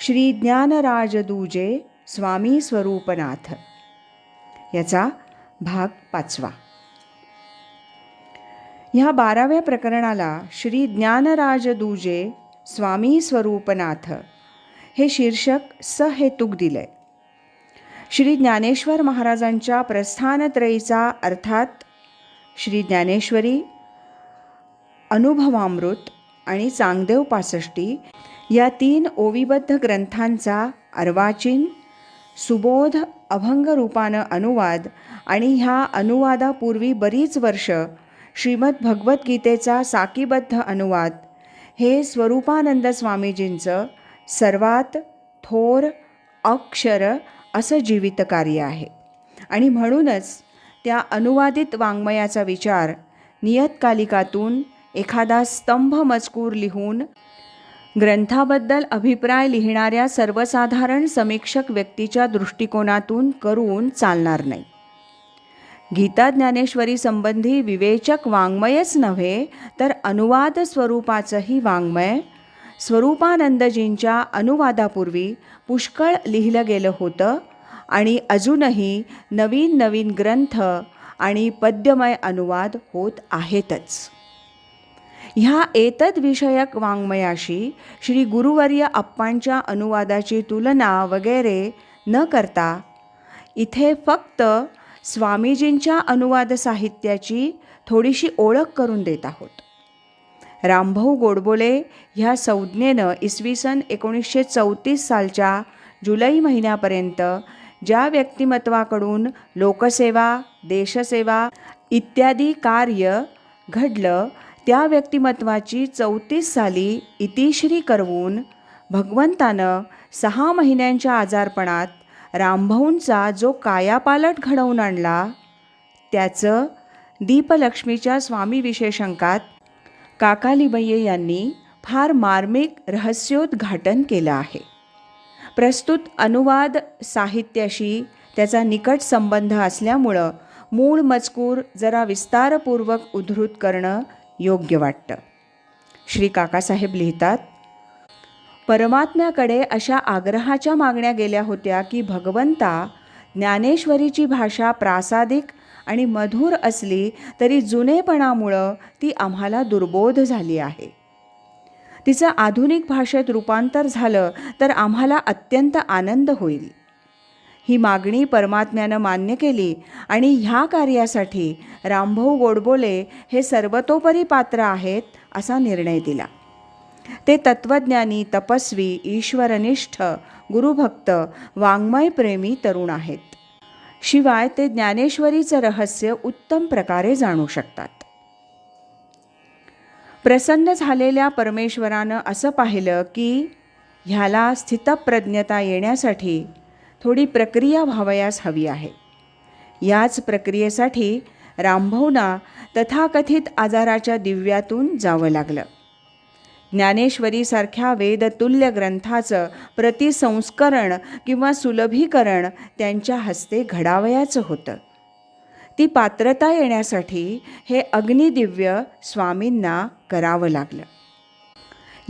श्री ज्ञानराजदूजे स्वामी स्वरूपनाथ. याचा भाग पाचवा. ह्या बाराव्या प्रकरणाला श्री ज्ञानराजदूजे स्वामी स्वरूपनाथ हे शीर्षक सहेतुक दिलंय. श्री ज्ञानेश्वर महाराजांच्या प्रस्थानत्रयीचा अर्थात श्री ज्ञानेश्वरी अनुभवामृत आणि चांगदेव पासष्टी या तीन ओविबद्ध ग्रंथांचा अर्वाचीन सुबोध अभंग रूपानं अनुवाद आणि ह्या अनुवादापूर्वी बरीच वर्ष श्रीमद भगवद्गीतेचा साकीबद्ध अनुवाद हे स्वरूपानंद स्वामीजींचं सर्वात थोर अक्षर असं जीवित कार्य आहे. आणि म्हणूनच त्या अनुवादित वाङ्मयाचा विचार नियतकालिकातून एखादा स्तंभ मजकूर लिहून ग्रंथाबद्दल अभिप्राय लिहिणाऱ्या सर्वसाधारण समीक्षक व्यक्तीच्या दृष्टिकोनातून करून चालणार नाही. गीता ज्ञानेश्वरी संबंधी विवेचक वाङ्मयच नव्हे तर अनुवाद स्वरूपाचंही वाङ्मय. स्वरूपानंदजींच्या अनुवादापूर्वी पुष्कळ लिहिलं गेलं होतं आणि अजूनही नवीन नवीन ग्रंथ आणि पद्यमय अनुवाद होत आहेतच. ह्या एतद्विषयक वाङ्मयाशी श्री गुरुवर्य अप्पांच्या अनुवादाची तुलना वगैरे न करता इथे फक्त स्वामीजींच्या अनुवाद साहित्याची थोडीशी ओळख करून देत आहोत. रामभाऊ गोडबोले ह्या संज्ञेनं इसवी सन एकोणीसशे चौतीस सालच्या जुलै महिन्यापर्यंत ज्या व्यक्तिमत्वाकडून लोकसेवा देशसेवा इत्यादी कार्य घडलं त्या व्यक्तिमत्वाची चौतीस साली इतिश्री करवून भगवंतानं सहा महिन्यांच्या आजारपणात रामभाऊंचा जो कायापालट घडवून आणला त्याचं दीपलक्ष्मीच्या स्वामी विशेषंकात काकालीबय्ये यांनी फार मार्मिक रहस्योद्घाटन केलं आहे. प्रस्तुत अनुवाद साहित्याशी त्याचा निकट संबंध असल्यामुळं मूळ मजकूर जरा विस्तारपूर्वक उद्धृत करणं योग्य वाटतं. श्री काकासाहेब लिहितात परमात्म्याकडे अशा आग्रहाच्या मागण्या गेल्या होत्या की भगवंता ज्ञानेश्वरीची भाषा प्रासादिक आणि मधुर असली तरी जुनेपणामुळं ती आम्हाला दुर्बोध झाली आहे. तिचं आधुनिक भाषेत रूपांतर झालं तर आम्हाला अत्यंत आनंद होईल. ही मागणी परमात्म्यानं मान्य केली आणि ह्या कार्यासाठी रामभाऊ गोडबोले हे सर्वतोपरी पात्र आहेत असा निर्णय दिला. ते तत्त्वज्ञानी तपस्वी ईश्वरनिष्ठ गुरुभक्त वाङ्मयप्रेमी तरुण आहेत. शिवाय ते ज्ञानेश्वरीचं रहस्य उत्तम प्रकारे जाणू शकतात. प्रसन्न झालेल्या परमेश्वरानं असं पाहिलं की ह्याला स्थितप्रज्ञता येण्यासाठी थोडी प्रक्रिया व्हावयास हवी आहे. याच प्रक्रियेसाठी रामभाऊना तथाकथित आजाराच्या दिव्यातून जावं लागलं. ज्ञानेश्वरीसारख्या वेदतुल्य ग्रंथाचं प्रतिसंस्करण किंवा सुलभीकरण त्यांच्या हस्ते घडावयाचं होतं. ती पात्रता येण्यासाठी हे अग्निदिव्य स्वामींना करावं लागलं.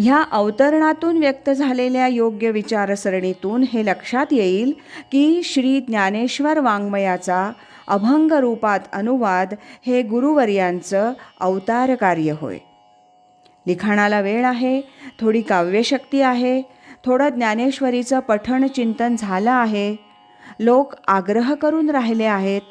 ह्या अवतरणातून व्यक्त झालेल्या योग्य विचारसरणीतून हे लक्षात येईल की श्री ज्ञानेश्वर वाङ्मयाचा अभंग रूपात अनुवाद हे गुरुवर्यांचं अवतार कार्य होय. लिखाणाला वेळ आहे थोडी काव्यशक्ती आहे थोडं ज्ञानेश्वरीचं पठण चिंतन झालं आहे लोक आग्रह करून राहिले आहेत.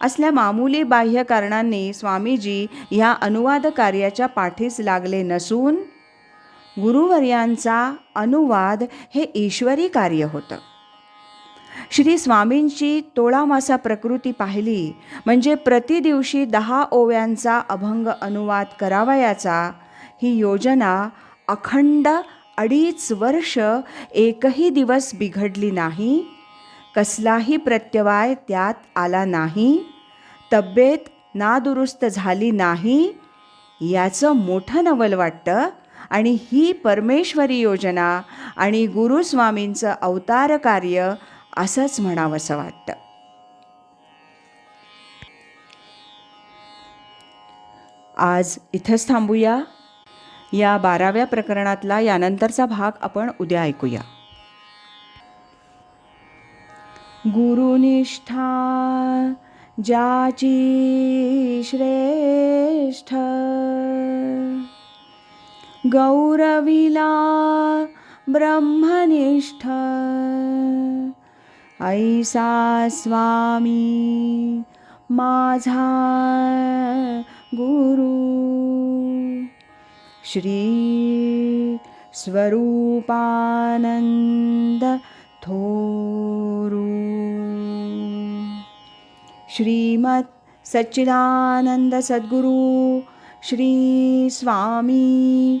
असल्या मामूली बाह्य कारणांनी स्वामीजी ह्या अनुवाद कार्याच्या पाठीस लागले नसून गुरुवर्यांचा अनुवाद हे ईश्वरी कार्य होतं. श्री स्वामींची तोळामासा प्रकृती पाहिली म्हणजे प्रतिदिवशी दहा ओव्यांचा अभंग अनुवाद करावयाचा ही योजना अखंड अडीच वर्ष एकही दिवस बिघडली नाही कसलाही प्रत्यवाय त्यात आला नाही तब्येत नादुरुस्त झाली नाही याचं मोठं नवल वाटतं आणि ही परमेश्वरी योजना आणि गुरुस्वामींचं अवतार कार्य असंच म्हणावंसं वाटतं. आज इथंच थांबूया. या बाराव्या प्रकरणातला यानंतरचा भाग आपण उद्या ऐकूया. गुरुनिष्ठा ज्याची श्रेष्ठ गौरविला ब्रह्मनिष्ठ। ऐसा स्वामी माझा गुरु। श्री स्वरूपानंद थोरु। श्रीमत सच्चिदानंद सद्गुरु श्री स्वामी